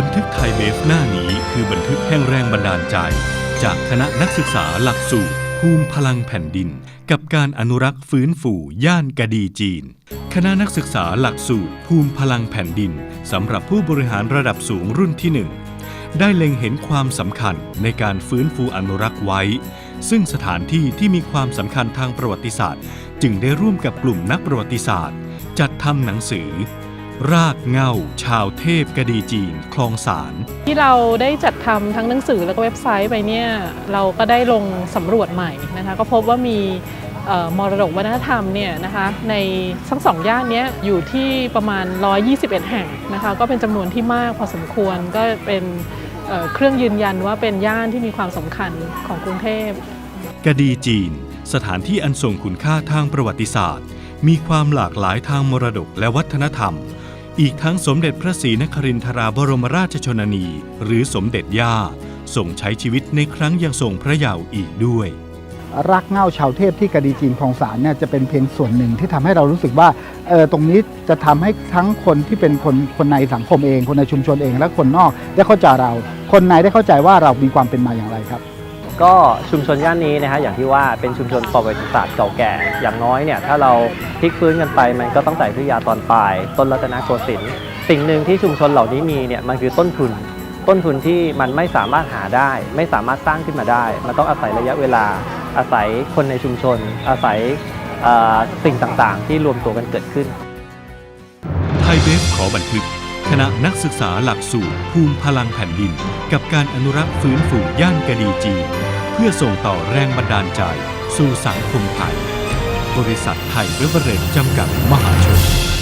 บันทึกไทยเบฟหน้านี้คือบันทึกแห่งแรงบันดาลใจ จากคณะนักศึกษาหลักสูตรภูมิพลังแผ่นดิน กับการอนุรักษ์ฟื้นฟูย่านกะดีจีน คณะนักศึกษาหลักสูตรภูมิพลังแผ่นดินสำหรับผู้บริหารระดับสูงรุ่นที่หนึ่งได้เล็งเห็นความสำคัญในการฟื้นฟูอนุรักษ์ไว้ ซึ่งสถานที่ที่มีความสำคัญทางประวัติศาสตร์ จึงได้ร่วมกับกลุ่มนักประวัติศาสตร์ จัดทำหนังสือ รากเหง้าชาวเทพกดีจีนคลองสาร ที่เราได้จัดทำทั้งหนังสือแล้วก็เว็บไซต์ไปเนี่ยเราก็ได้ลงสำรวจใหม่นะคะก็พบว่ามีเอ่อมรดกวัฒนธรรมเนี่ยนะคะในทั้งสองย่านเนี้ยอยู่ที่ประมาณ 121 แห่งนะคะก็เป็นจำนวนที่มากพอสมควรก็เป็นเอ่อเครื่องยืนยันว่าเป็นย่านที่มีความสำคัญของกรุงเทพ กดีจีน สถานที่อันทรงคุณค่าทางประวัติศาสตร์ มีความหลากหลายทางมรดกและวัฒนธรรม อีกทั้งสมเด็จพระศรีนครินทราบรมราชชนนี หรือสมเด็จย่าทรงใช้ชีวิตในครั้งยังทรงพระเยาว์อีกด้วย รักเงาชาวเทพที่กดีจีนคลองสารเนี่ยจะเป็นเพียงส่วนหนึ่งที่ทำให้เรารู้สึกว่าเออตรงนี้จะทำให้ทั้งคนที่เป็นคนคนในสังคมเอง คนในชุมชนเองและคนนอกได้เข้าใจเรา คนในได้เข้าใจว่าเรามีความเป็นมาอย่างไรครับ ก็ชุมชนย่านนี้นะฮะอย่างที่ว่าเป็นชุมชนประวัติศาสตร์เก่าแก่ อย่างน้อยเนี่ยถ้าเราพลิกฟื้นกันไปมันก็ตั้งแต่อยุยาตอนปลาย ต้นรัตนโกสินทร์สิ่งหนึ่งที่ชุมชนเหล่านี้มีเนี่ยมันคือต้นทุน ต้นทุนที่มันไม่สามารถหาได้ ไม่สามารถสร้างขึ้นมาได้ มันต้องอาศัยระยะเวลา อาศัยคนในชุมชน อาศัยสิ่งต่างๆ ที่รวมตัวกันเกิดขึ้นไทยเบฟขอบันทึก คณะนักศึกษาหลักสูตรภูมิพลังแผ่นดิน กับการอนุรักษ์ฟื้นฟูย่านกะดีจีเพื่อส่งต่อแรงบันดาลใจ สู่สังคมไทย บริษัทไทยเบเวอเรจจำกัดมหาชน